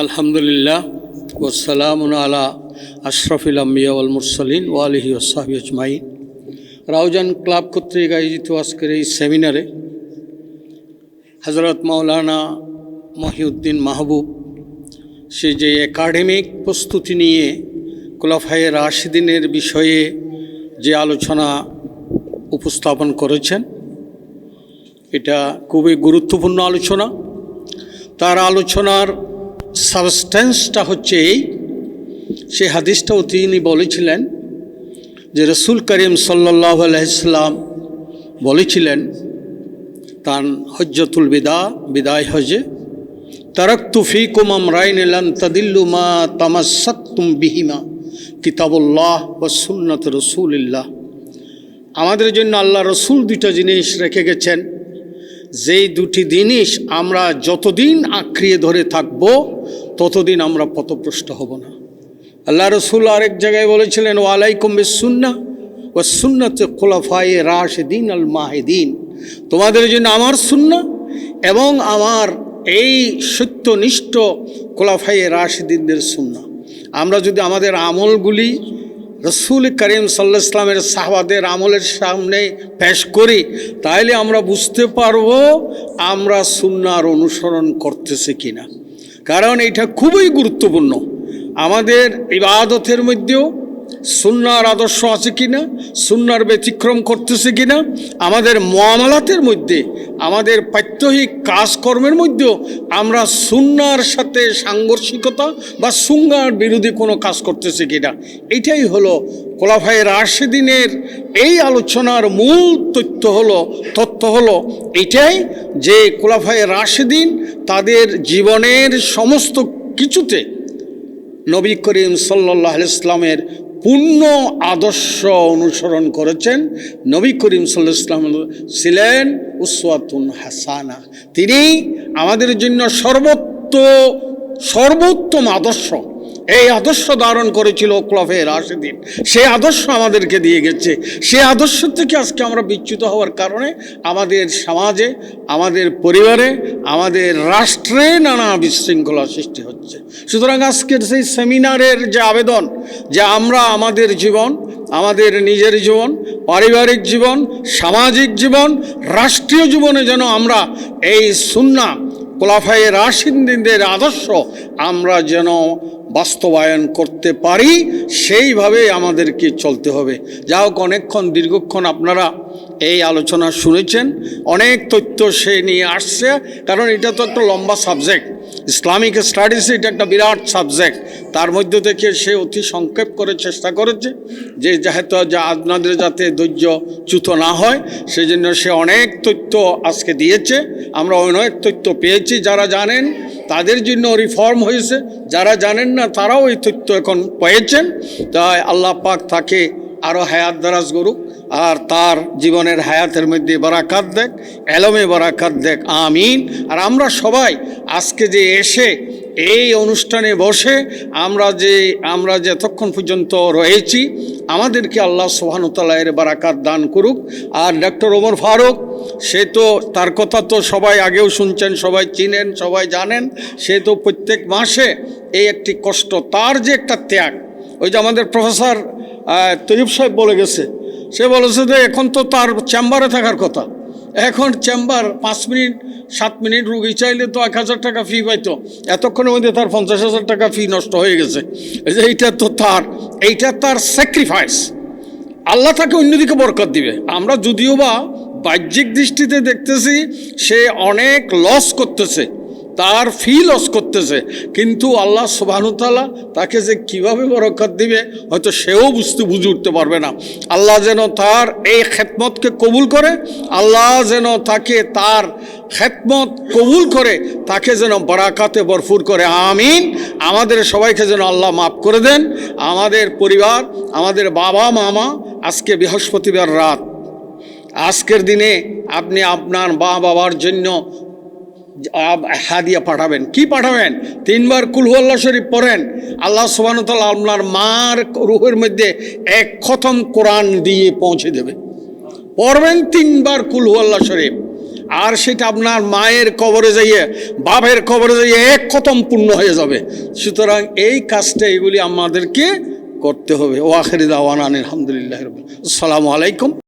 আলহামদুলিল্লাহ ওসালাম আলা আশরফিল আম্বিয়া ওয়াল মুরসালিন ওয়ালিহি ওসাহাবি আজমাইন। রাউজান ক্লাব কর্তৃক আয়োজিত আজকের এই সেমিনারে হজরত মাওলানা মহিউদ্দিন মাহবুব, সে যে একাডেমিক প্রস্তুতি নিয়ে কুলাফায়ে রাশিদিনের বিষয়ে যে আলোচনা উপস্থাপন করেছেন, এটা খুবই গুরুত্বপূর্ণ আলোচনা। তার আলোচনার সাবস্টেন্সটা হচ্ছে এই। সে হাদিসটাও তিনি বলেছিলেন যে রসুল করিম সাল্লাহ বলেছিলেন তার হজ্জতুল বিদা, বিদায় হজে তারক্তু ফিকুম আমরাইন এলান তাদিল্লু মা তামাসাক্তুম বিহিমা, কিতাবুল্লাহ ও সুন্নত রসুলিল্লাহ। আমাদের জন্য আল্লাহ রসুল দুটো জিনিস রেখে গেছেন। যেই দুটি জিনিস আমরা যতদিন আঁকড়িয়ে ধরে থাকব ততদিন আমরা পথপ্রষ্ট হব না। আল্লাহ রসুল আরেক জায়গায় বলেছিলেন ও আলাইকুম সুন্না ও সুন্নত খোলাফায়ে রাশেদিন আল মাহেদিন। তোমাদের জন্য আমার সুন্না এবং আমার এই সত্যনিষ্ঠ খোলাফায়ে রাশেদিনদের সুন্না। আমরা যদি আমাদের আমলগুলি রসুল করিম সাল্লাহ ইসলামের সাহবাদের আমলের সামনে পেশ করি, তাহলে আমরা বুঝতে পারব আমরা সুন্নার অনুসরণ করতেছি কিনা। কারণ এটা খুবই গুরুত্বপূর্ণ। আমাদের ইবাদতের মধ্যেও সুন্নার আদর্শ আছে কিনা? সুন্নার ব্যতিক্রম করতেছে কিনা? আমাদের মহামালাতের মধ্যে, আমাদের প্রাত্যহিক কাজকর্মের মধ্যেও আমরা সুন্নার সাথে সাংঘর্ষিকতা বা সুঙ্গার বিরোধী কোনো কাজ করতেছে কিনা? এটাই হলো কোলাফাই রাশেদিনের এই আলোচনার মূল তথ্য হলো তথ্য হলো এটাই যে কোলাফাই রাশেদিন তাদের জীবনের সমস্ত কিছুতে নবী করিম সাল্লাহ ইসলামের পূর্ণ আদর্শ অনুসরণ করেছেন নবী করিম সাল্লাহ ইসলাম ছিলেন উসওয়াতুন হাসানা। তিনি আমাদের জন্য সর্বোত্ত, সর্বোত্তম আদর্শ। এই আদর্শ ধারণ করেছিল ক্লফে রাশেদিন সেই আদর্শ আমাদেরকে দিয়ে গেছে। সেই আদর্শ থেকে আজকে আমরা বিচ্যুত হওয়ার কারণে আমাদের সমাজে, আমাদের পরিবারে, আমাদের রাষ্ট্রে নানা বিশৃঙ্খলা সৃষ্টি হচ্ছে। সুতরাং আজকের সেই সেমিনারের যে আবেদন, যে আমরা আমাদের জীবন, আমাদের নিজের জীবন, পারিবারিক জীবন, সামাজিক জীবন, রাষ্ট্রীয় জীবনে যেন আমরা এই সুন্না কোলাফাই রাশিন্দিনদের আদর্শ আমরা যেন বাস্তবায়ন করতে পারি, সেইভাবে আমাদেরকে চলতে হবে। যা হোক, অনেকক্ষণ, দীর্ঘক্ষণ আপনারা এই আলোচনা শুনেছেন। অনেক তথ্য সে নিয়ে আসছে, কারণ এটা তো একটা লম্বা সাবজেক্ট ইসলামিক স্টাডিজ এটা একটা বিরাট সাবজেক্ট। তার মধ্যে থেকে সে অতি সংক্ষেপ করে চেষ্টা করেছে যে যেহেতু যা আপনাদের যাতে ধৈর্য চ্যুত না হয়, সেজন্য সে অনেক তথ্য আজকে দিয়েছে। আমরা অনেক তথ্য পেয়েছি, যারা জানেন তাদের জন্য রিফর্ম হয়েছে। যারা জানেন না তারাও এই তথ্য এখন পেয়েছেন। তাই আল্লাহ পাক তাকে আরও হায়াত দারাজ করুক, আর তার জীবনের হায়াতের মধ্যে বারাকাত দেখ, এলমে বারাকাত দেখ, আমিন। আর আমরা সবাই আজকে যে এসে এই অনুষ্ঠানে বসে আমরা যে আমরা যে এতক্ষণ পর্যন্ত রয়েছি, আমাদেরকে আল্লাহ সোহানুতালা এর বারাকাত দান করুক। আর ডক্টর ওমর ফারুক, সে তো, তার কথা তো সবাই আগেও শুনছেন, সবাই চিনেন, সবাই জানেন। সে তো প্রত্যেক মাসে এই একটি কষ্ট, তার যে একটা ত্যাগ, ওই যে আমাদের প্রফেসর তৈব সাহেব বলে গেছে। সে বলেছে যে এখন তো তার চেম্বারে থাকার কথা। এখন চেম্বার পাঁচ মিনিট, সাত মিনিট রুগী চাইলে তো এক হাজার টাকা ফি পাইতো। এতক্ষণের মধ্যে তার পঞ্চাশ হাজার টাকা ফি নষ্ট হয়ে গেছে। যে এইটা তো তার, এইটা তার স্যাক্রিফাইস আল্লাহ তাকে অন্যদিকে বরকত দিবে। আমরা যদিও বা বাহ্যিক দৃষ্টিতে দেখতেছি, সে অনেক লস করতেছে। তার ফি লস করতেছে। কিন্তু আল্লাহ সুবাহতালা তাকে যে কীভাবে বরকত দিবে, হয়তো সেও বুঝতে বুঝে উঠতে পারবে না। আল্লাহ যেন তার এই খেতমতকে কবুল করে, আল্লাহ যেন তাকে তার খেতমত কবুল করে, তাকে যেন বারাকাতে ভরপুর করে। আমিন। আমাদের সবাইকে যেন আল্লাহ মাফ করে দেন। আমাদের পরিবার, আমাদের বাবা, মামা, আজকে বৃহস্পতিবার রাত। আজকের দিনে আপনি আপনার মা বাবার জন্য হাদিয়া পাঠাবেন। কি পাঠাবেন? তিনবার কুলহুল্লা শরীফ পড়েন। আল্লাহ সুবাহতাল্লাহ আপনার মার রুহের মধ্যে এক খতম কোরআন দিয়ে পৌঁছে দেবে। পড়বেন তিনবার কুলহুল্লা শরীফ। আর সেটা আপনার মায়ের কবরে যাইয়ে, বাপের কবরে যাইয়ে এক খতম পূর্ণ হয়ে যাবে। সুতরাং এই কাজটা এগুলি আমাদেরকে করতে হবে। ওয়াখের দাওয়ান আলহামদুলিল্লাহ। আসসালামু আলাইকুম।